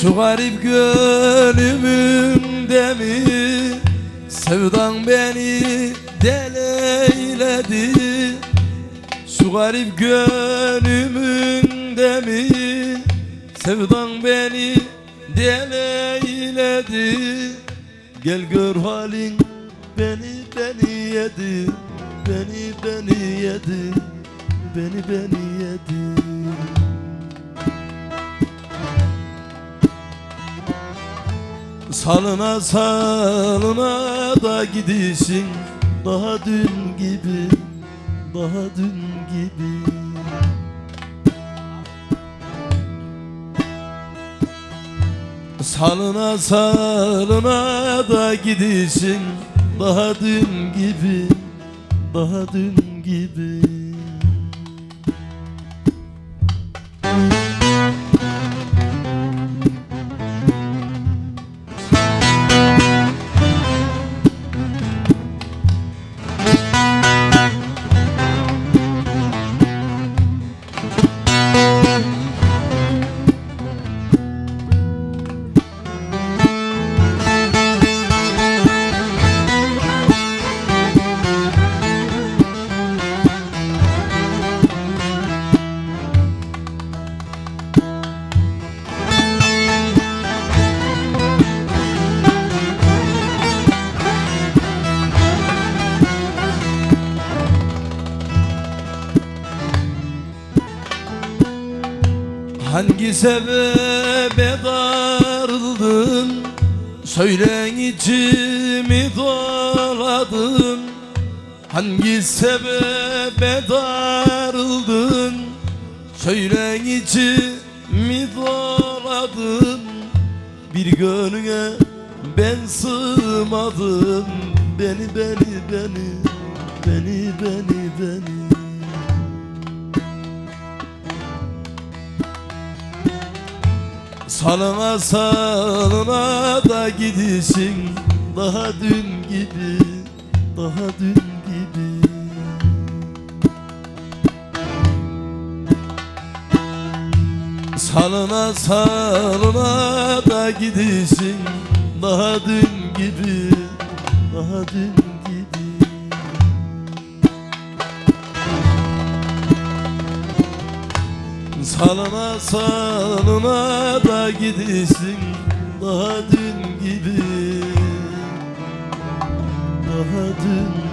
Şu garip gönlümde mi Sevdan beni deleyledi Şu garip gönlümde mi Sevdan beni deleyledi Gel gör halin beni beni yedi Beni beni yedi Beni beni yedi Salına salına da gidişin. Daha dün gibi Daha dün gibi. Salına salına da gidişin. Daha dün gibi Daha dün gibi Hangi sebebe darıldın? Söyle içimi doladın Hangi sebebe darıldın? Söyle içimi doladın Bir gönlüne ben sığmadım. Beni beni beni Beni beni beni Salına salına da gidişin Daha dün gibi Daha dün gibi. Salına salına da gidişin Daha dün gibi Daha dün gibi Salına salına da gidişin Daha dün gibi. Daha dün